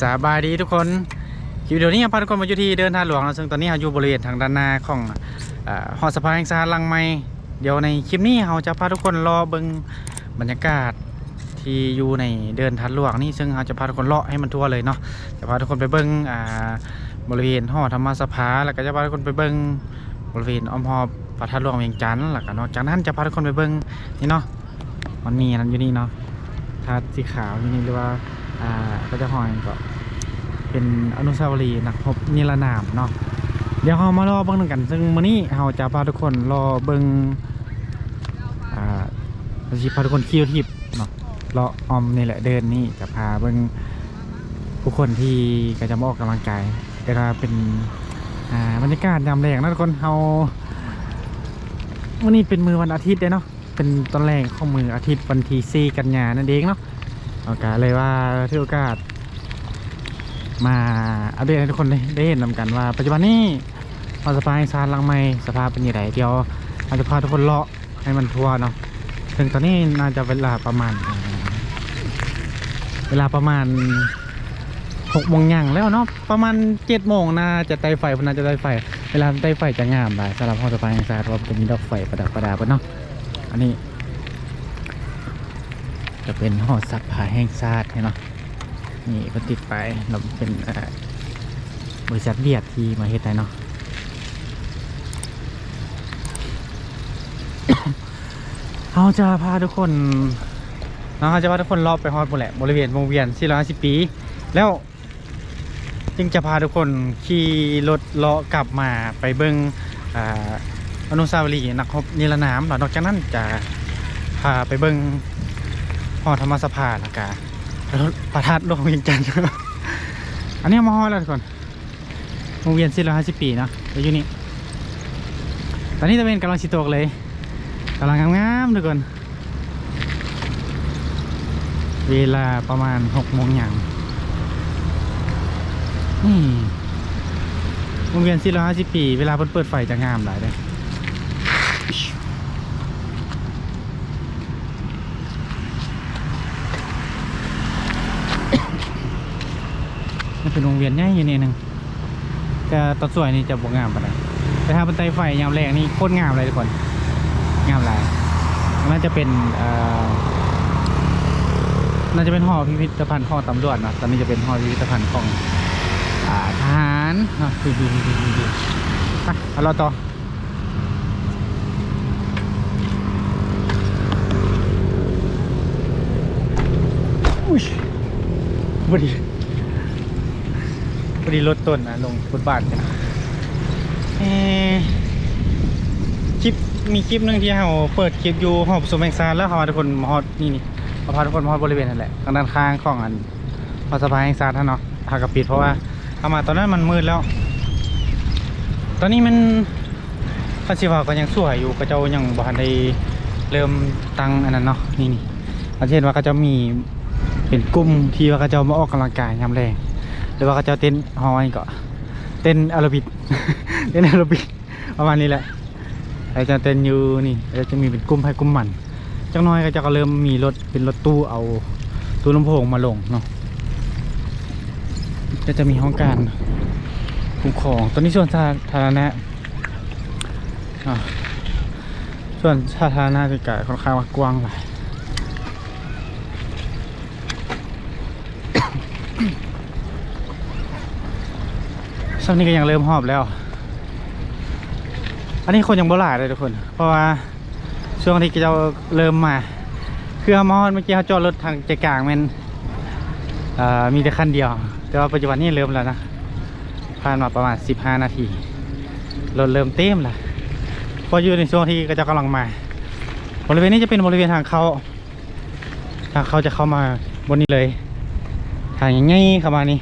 สบายดีทุกคนคลิปวิดีโอนี้พาทุกคนมาอยู่ที่เดินทางหลวงนะซึ่งตอนนี้เราอยู่บริเวณทางด้านหน้าของอหอสะพานแห่งชาติลังไม้เดี๋ยวในคลิปนี้เราจะพาทุกคนรอเบิ่งบรรยากาศที่อยู่ในเดินทางหลวงนี่ซึ่งเราจะพาทุกคนเลาะให้มันทั่วเลยเนาะจะพาทุกคนไปเบิงบริเวณหอธรรมสภาแล้วก็จะพาทุกคนไปเบิ่งบริเวณอ้อมหอบพระธาตุหลวงเวียงจันทร์แล้วก็นอกจากนั้นจะพาทุกคนไปเบิ่งนี่เนาะมันมีนนั้นอยู่นี่เนาะธาตุสีขาวอยู่นี่หรือว่า อ่าก็จะหอยก็เป็นอนุสาวรีย์นักรบนิรนามเนาะเดี๋ยวเรามารอเบิ่งหนึ่งกัน ซึ่งมื้อนี้เราจะพาทุกคนรอเบิ่งอ่าเราจะพาทุกคนขี่รถทิพย์เนาะรอออมนี่แหละเดินนี่จะพาเบิ่งผู้คนที่ก็จะมาออกกำลังกายเวเราเป็นอ่าบรรยากาศยามแรงนะทุกคนเราวันนี้เป็นมือวันอาทิตย์เด้เนาะเป็นตอนแรกของมืออาทิตย์วันที่4กันยานั่นเองเนาะ โอกาสเลยว่าที่โอกาส มาอัปเดตให้ทุกคนได้ได้เห็นนำกันว่า ปัจจุบันนี้พอสภาแห่งชาติลังไม่สภาพเป็นยังไงเดี๋ยวอาจจะพาทุกคนเลาะให้มันทัวร์เนาะถึงตอนนี้น่าจะเวลาประมาณ เวลาประมาณหกโมงยังแล้วเนาะประมาณเจ็ดโมงน่าจะไต่ไฟน่าจะไต่ไฟ เวลาไต่ไฟจะงามหลายสำหรับพอสภาแห่งชาติเพราะว่ามันจะมีดอกไฟประดับประดาบเนาะอันนี้ จะเป็นหอสักผาแห่งชาติเนาะนี่ก็ติดไปเราเป็นบริษัทเบียดที่มาเฮ็ดไทยเนาะเราจะพาทุกคนเราจะพาทุกคนรอบไปฮอดหมดแหละบริเวณวงเวียน450ปี แล้วจึงจะพาทุกคนขี่รถเลาะกลับมาไปเบิ้งอานุสาวรีย์นักรบนิรนามแล้วนอกจากนั้นจะพาไปเบิ้ง อธรรมสภาละกาประทัดโลกเวียงจันทร์อันนี้มาฮอดแล้วทุกคนวงเวียน450ปีเนาะเดี๋ยวอยู่นี่ตอนนี้ตะเวนกำลังชิโตกเลยกำลังงามๆทุกคน เวลาประมาณ6โมงอย่างนี่วงเวียน450ปี เวลาเพิ่นเปิดไฟจะงามหลายเลย เป็นวงเวียนใหญ่อยู่นี่นึงแต่ตอนสวยนี่จะบวงามปานใดแต่ถ้าเป็นไตไฟยามแรงนี่โคตรงามเลยทุกคนงามหลายน่าจะเป็นอ่อน่าจะเป็นหอพิพิธภัณฑ์ของตำรวจนะตอนนี้จะเป็นหอพิพิธภัณฑ์ของอาทหารอะดูดูดูดูดูดูไปเอาเราต่ออุ้ยบดี อดีรถต้นนะลงฟุตบาทกันเอ่อคลิปมีคลิปหนึ่งที่เราเปิดคลิปอยู่หอบสมแห่งซานแล้วเขาพาทุกคนมาฮอดนี่นี่เขาพาทุกคนมาฮอดบริเวณนั่นแหละทางด้านข้างของอันพอสะพานแห่งซานท่านเนาะหากระปิดเพราะว่าเอามาตอนนั้นมันมืดแล้ว ตอนนี้มันพัชิวาก็ยังสวยอยู่ก็เจ้ายังบ่ทันได้เริ่มตั้งอันนั้นเนาะนี่นี่เช่นว่าก็จะมีเป็นกลุ่มที่ว่าเขาเจ้ามาออกกำลังกายยามแรง หรือว่าเขาจะเต้นฮอยก็เต้นแอโรบิกเต้นแอโรบิกประมาณนี้แหละเราจะเต้นอยู่นี่เราจะมีเป็นกลุ่มให้กลุ่มมันจังน้อยก็จะก็เริ่มมีรถเป็นรถตู้เอาตู้ลำโพงมาลงเนาะก็จะมีห้องการคุ้มครองตอนนี้ส่วนสาธารณะส่วนสาธารณะจะกะค่อนข้างว่ากว้างหลาย ช่วงนี้ก็ยังเริ่มหอบแล้ว อันนี้คนยังบ่หลายเลยทุกคน เพราะว่าช่วงที่เราเริ่มมา คือเอามอดเมื่อกี้เขาจอดรถทางใจกลางมันเอ่อมีแต่คันเดียว แต่ว่าปัจจุบันนี้เริ่มแล้วนะ ผ่านมาประมาณ 15 นาที รถเริ่มเต็มแล้วเพออยู่ในช่วงที่ก็จะกำลังมา บริเวณนี้จะเป็นบริเวณทางเข้า ทางเข้าจะเข้ามาบนนี้เลย ทางง่ายๆเข้ามานี่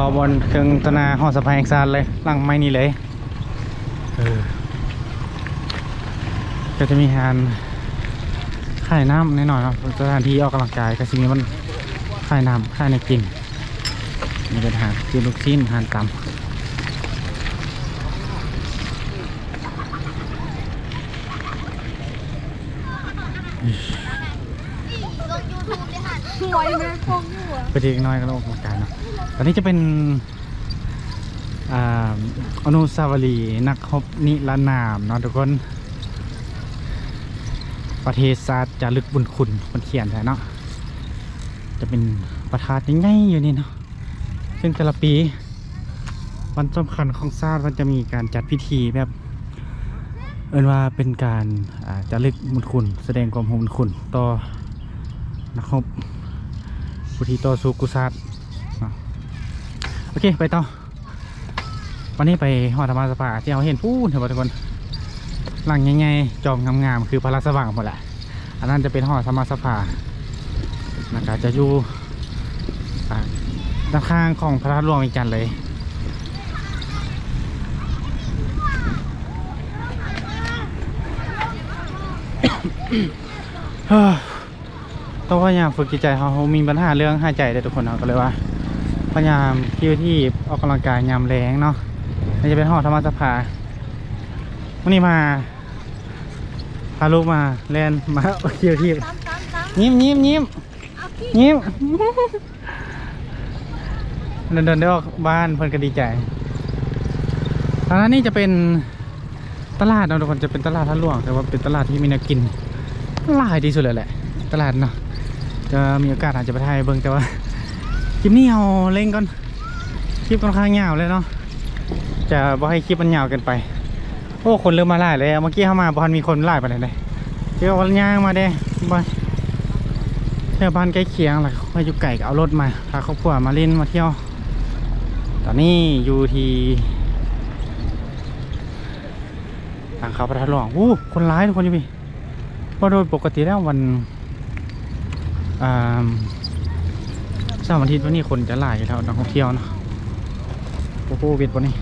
เขาบนเครื่องตนาหอสะพานแห่งซานเลยหลังไม้นี่เลยเออก็จะมีหานขายน้ำแน่นอนครับสถานที่ออกกำลังกายก็สิมีมันขายน้ำขายในกินนี่เป็นหานกินลูกชิ้นหานตำอยแม่คงอยู่อะไปทีน้อยก็ต้องออกกำลังกายเนาะต อนนี้จะเป็นอนุสาวรีย์นักรบนิรนามเนาะทุกคน ประเทศศาสตร์จารึกบุญคุณคนเขียนใช่เนาะจะเป็นประธานใหญ่ๆอยู่นี่เนาะซึ่งแต่ละปี วันสำคัญของชาติมันจะมีการจัดพิธีแบบ เอินว่าเป็นการาจารึกบุญคุณ แสดงความบุญคุณต่อนักรบผู้ที่ต่อสู้กุศล โอเคไปต่อวันนี้ไปหอธรรมสภาที่เราเห็นพูดเถอะทุกคนหลังใหญ่ๆจอมงามๆคือพระราชสว่างหมดแหละอันนั้นจะเป็นหอธรรมสภานะครับจะอยู่ด้านข้างของพระราชหลวงอีกจันเลยต้องพยายามฝึกจิตใจเขามีปัญหาเรื่องหายใจเลยทุกคนเราก็เลยว่า พยายามที่ที่ออกกำลังกายยามแรงเนาะนี่จะเป็นหอธรรมสภาวันนี้มาพาลูกมาเล่นมาคิวที่ตามตามตามยิ้มยิ้มยิ้มเอาขี้ยิ้มเดินเดินได้ออกบ้านเพื่อนก็ดีใจทางนั้นนี่จะเป็นตลาดเนาะทุกคนจะเป็นตลาดท่าหลวง แต่ว่าเป็นตลาดที่มีแนักกินหลายที่สุดเลยแหละ ตลาดเนาะจะมีโอกาสอาจจะไปถ่ายเบิ่งแต่ว่า คลิปนี้เอาเล่งก่อน คลิปค่อนข้างยาวเลยเนาะ จะบ่ให้คลิปมันยาวเกินไป โอ้ คนเริ่มมาหลายเลยเมื่อกี้เข้ามาบ้านมีคนหลายไปไหนเลยเจ้าวันย่างมาเด้บ้านแถวบ้านใกล้เคียงแหละเขาอยู่ไก่ก็เอารถมาพาครอบครัวมาเล่นมาเที่ยว ตอนนี้อยู่ที่ทางเขาพระธาตุหลวงอู้คนร้ายทุกคนอยู่พี่เพราะโดยปกติแล้ววันอ่า เสาร์อาทิตย์วันนี้คนจะหลายอยู่แล้วนักท่องเที่ยวเนาะโอ้โหเวียดวันนี้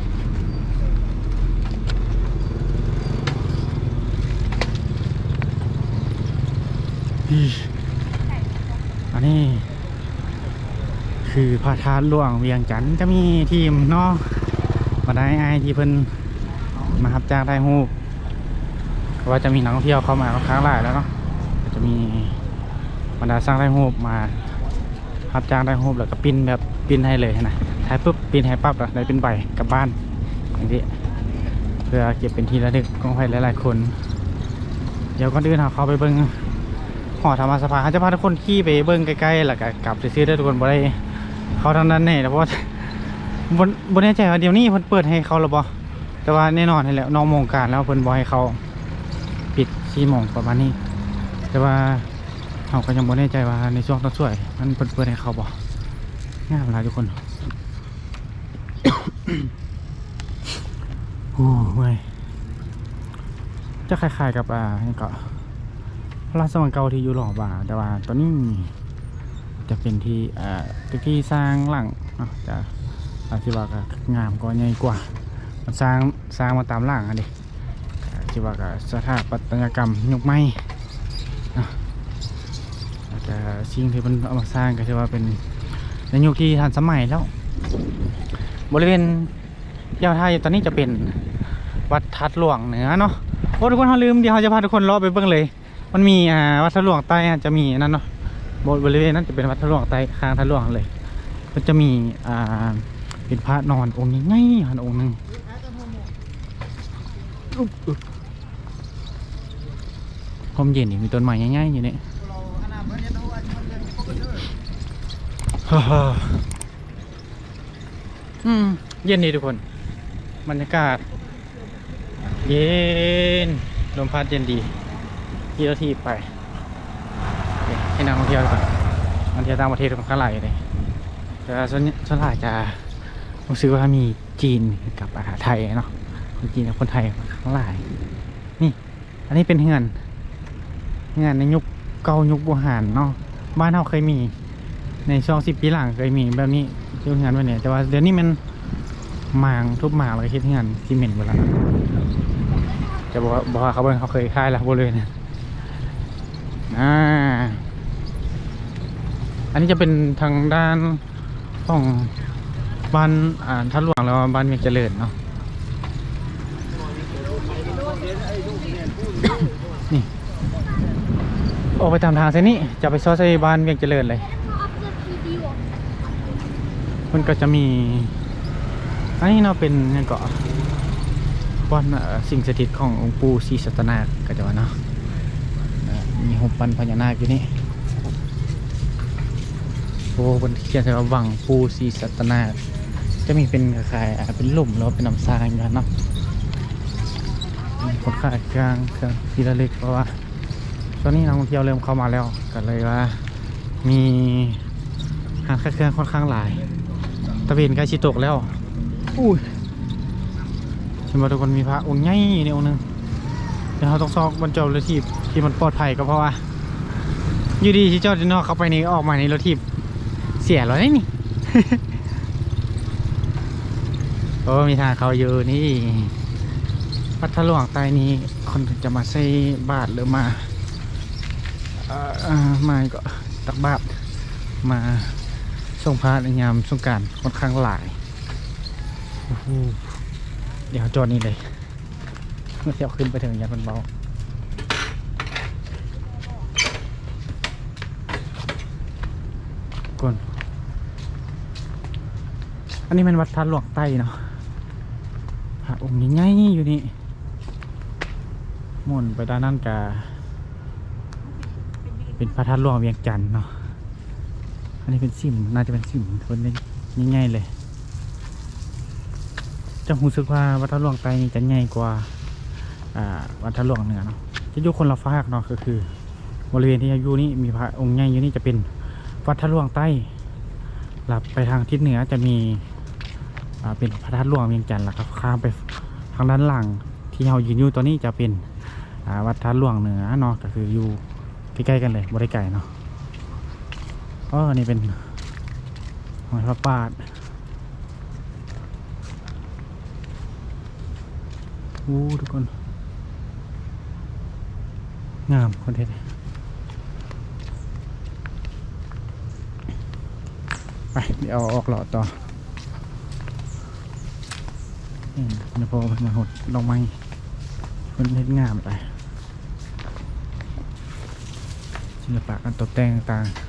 อันนี้ คือพระธาตุหลวงเวียงจันทร์จะมีทีมเนาะมาได้ไอที่เพิ่นมารับจ้างได้ฮูปว่าจะมีนักท่องเที่ยวเข้ามาค่อนข้างหลายแล้วเนาะจะมีบรรดาสร้างได้ฮูปมา รับจ้างได้โฮูปแล้วก็ปิ้นแบบปิ้นให้เลยนะถ่ายปุ๊บปิ้นให้ปั๊บแล้วได้เป็นใบกลับบ้านอย่างนี้เพื่อเก็บเป็นที่ระลึกของใครหลายๆคน เดี๋ยวก่อนอื่นเราเขาไปเบิ่งหอธรรมสภาเขาจะพาทุกคนขี่ไปเบิ่งใกล้ๆแล้วก็กลับซื้อได้ทุกคนบ่ได้เขาทางนั้นแน่แต่เพราะว่าบนบนแน่ใจว่าเดี๋ยวนี้เพิ่นเปิดให้เขาหรือบ่แต่ว่าแน่นอนให้แล้วน้องโมงการแล้วเพิ่นบ่ให้เขาปิดสี่โมงประมาณนี้ แต่ว่า เขาก็ยังบ่แน่ใจว่าในช่วงตอนช่วย มันเพิ่นเปิดให้เขาบ่งามหลายทุกคนโอ้ยจะคล้ายๆกับอ่านี่ก็พระราชวังเก่าที่อยู่หล่อบ่าแต่ว่าตอนนี้จะเป็นที่เอ่อตึกที่สร้างหลังเนาะจะอาชีวะก็งามกว่าใหญ่กว่ามันสร้างสร้างมาตามหลังอันนี้อาชีวะก็สถาปัตยกรรมยุคใหม่ แล้วก็สิ่งที่มันเอามาสร้างก็ถือว่าเป็นในยุคที่ทันสมัยแล้ว บริเวณยาวไทยตอนนี้จะเป็นวัดทัดหลวงเหนือเนาะโอ้ทุกคนเขาลืมเดี๋ยวเขาจะพาทุกคนเลาะไปเบิ่งเลย มันมีอ่าวัดทัดหลวงใต้จะมีนั่นเนาะบริเวณนั้นจะเป็นวัดทะลวงใต้ข้างทะลวงเลยก็จะมีอ่าเป็นพระนอนองค์ใหญ่ๆหันองค์หนึ่งความเย็นนี่มีต้นไม้ใหญ่ๆอยู่นี่ ฮ่าฮ่าอืม เย็นดีทุกคน บรรยากาศ เย็น ลมพัดเย็นดียี่นาที่ไปให้นักท่องเที่ยวก่อนท่องเที่ยวต่างประเทศมันก็หลายเลยแต่ส่วนส่วนหลายจะรู้สึกว่ามีจีนกับอาหารไทยเนาะคนจีนกับคนไทยข้างหลาย นี่ อันนี้เป็นเฮือนเฮือนในยุคเก่ายุคโบราณเนาะบ้านเราเคยมี ในช่วงสิบปีหลังเคยมีแบบนี้ที่เฮือนว้เนี่ยแต่ว่าเดี๋ยวนี้มันหมางทุบหมางเลยคิดเฮือนซีเมนต์หมดแล้วจะบอกว่าบอกว่าเขาเบิ่งเขาเคยค่ายแล้วบริเวณเนี่ยอ่าอันนี้จะเป็นทางด้านของบ้านอ่าทัดหลวงแล้วบ้านเมียงเจริญเนาะนี่ออกไปตามทางเส้นนี้จะไปซอยใส่บ้านเมียงเจริญเลย มันก็จะมี อันนี้เนาะเป็นนี่นก็วันเอ่อสิ่งสถิตขององค์ปู่ศรีสัตนาคก็จะว่าเนาะมีหุบปันพญานาคอยู่นี่โอ้เป็นเขียนใส่ว่าวังปู่ศรีสัตนาจะมีเป็นคล้ายๆเป็นหลุมแล้วเป็นน้ำทรายอยู่เนาะคนขายเครื่องเครื่องทีละเล็กเพราะว่าตอนนี้นักท่องเที่ยวเริ่มเข้ามาแล้วก็เลยว่ามีหางเครื่องค่อนข้างหลาย ตะเวนใกล้ชิตกแล้วอุ้ยฉันบอกทุกคนมีพระองค์ใหญ่ในองค์หนึงเดี๋ยวเราต้องซอกบนจอบรถทีบที่มันปลอดภัยก็เพราะว่าอยู่ดีที่จอดที่นอกเข้าไปนี่ออกมาในรถทีบเสียแล้วนี่โอ้มีทางเขาอยู่นี่วัดทะหลวงใต้นี้คนจะมาใส่บาทหรือมาเอ่อเอ่อมาก็ตักบาทมา ส่งพระในยามสงการค่อนข้างหลาย เดี๋ยวจอดนี่เลยเมื่อเที่ยวขึ้นไปถึงยันมันเบาก่อนอันนี้มันวัดทันหลวงใต้เนาะพระองค์ใหญ่ๆอยู่นี่หมุนไปด้านนั้นกาเป็นพระธาตุหลวงเวียงจันทน์เนาะ อันนี้เป็นซิมน่าจะเป็นซิมคนนี้ง่ายๆเลยจะรู้สึกว่าวัดทะหลวงไตนี่จะใหญ่กว่าวัดทะหลวงเหนือเนาะจะอยู่คนละภาคเนาะก็คือบริเวณที่อยู่นี่มีพระองค์ใหญ่อยู่นี่จะเป็นวัดทะหลวงใต้หลับไปทางทิศเหนือจะมีเป็นพระธาตุหลวงเวียงจันทร์แล้วครับข้ามไปทางด้านหลังที่เรายืนอยู่ตัวนี้จะเป็นวัดทะหลวงเหนือเนาะก็คืออยู่ใกล้ๆกันเลยบริไกลเนาะ อ๋อนี่เป็นหอยพระปาดอู้ทุกคน งามคนเทศไปเดี๋ยวออกหลอดต่อนี่เดี๋ยวพอมาหดลงไม้มันเฮ็ดงามไปศิลปะการตกแต่งต่างๆ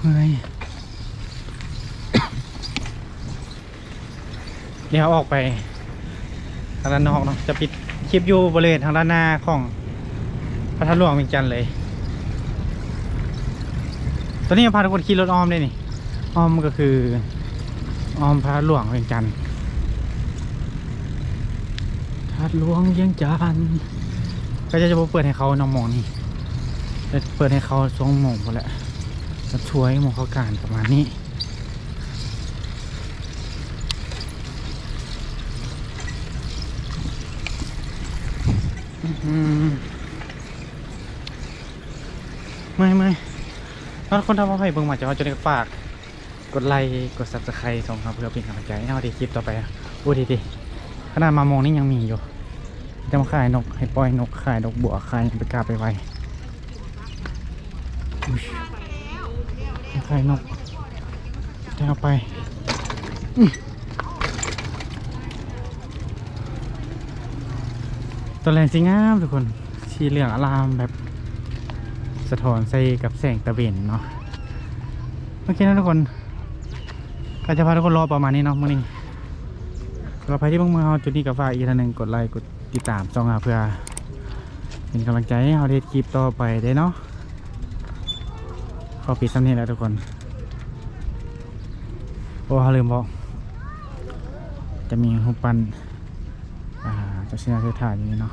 เฮ้ยเดี๋ยวออกไปทางด้านนอกเนาะจะปิดคลิปอยู่บริเวณทางด้านหน้าของพระธาตุหลวงเวียงจันทร์เลย ตอนนี้พาทุกคนขี่รถอ้อมได้นี่อ้อมก็คืออ้อมพระธาตุหลวงเวียงจันทร์พระธาตุหลวงเวียงจันทร์ก็จะจะเปิดให้เขาน้องมองนี่ เปิดให้เขาสองโมงพอแหละจะช่วยหมอเขาการประมาณนี้ไม่ไม่ถ้าคนทำมาให้เบิ่งมาจะว่าจะได้ฝาก กดไลค์กด subscribe ส่งครับเพื่อเป็นกำลังใจให้เราดีคลิปต่อไปโอ้ดีดีขนาดมามองนี่ยังมีอยู่จะมาขายนกให้ปล่อยนกขายนกบัวขายไปกาไปไว ไข่นกจะเอาไปอื้อตัวแรงสิงามทุกคนสีเหลืองอลามแบบสะท้อนใส่กับแสงตะเวนเนาะโอเคนะทุกคนก็จะพาทุกคนรอประมาณนี้เนาะมื่อนี้สำหรับใครที่เพิ่งมาเอาจุดนี้กับฝากอีกท่านหนึ่งกดไลค์กดติดตามจองหาเพื่อเป็นกำลังใจให้เราได้คลิปต่อไปได้เนาะ ขอปิดซ้ำนี้แล้วทุกคน โอ้เขาลืมบอก จะมีหุบปันอ่าจะเสียเสื้อถ่ายอยู่นี่เนาะ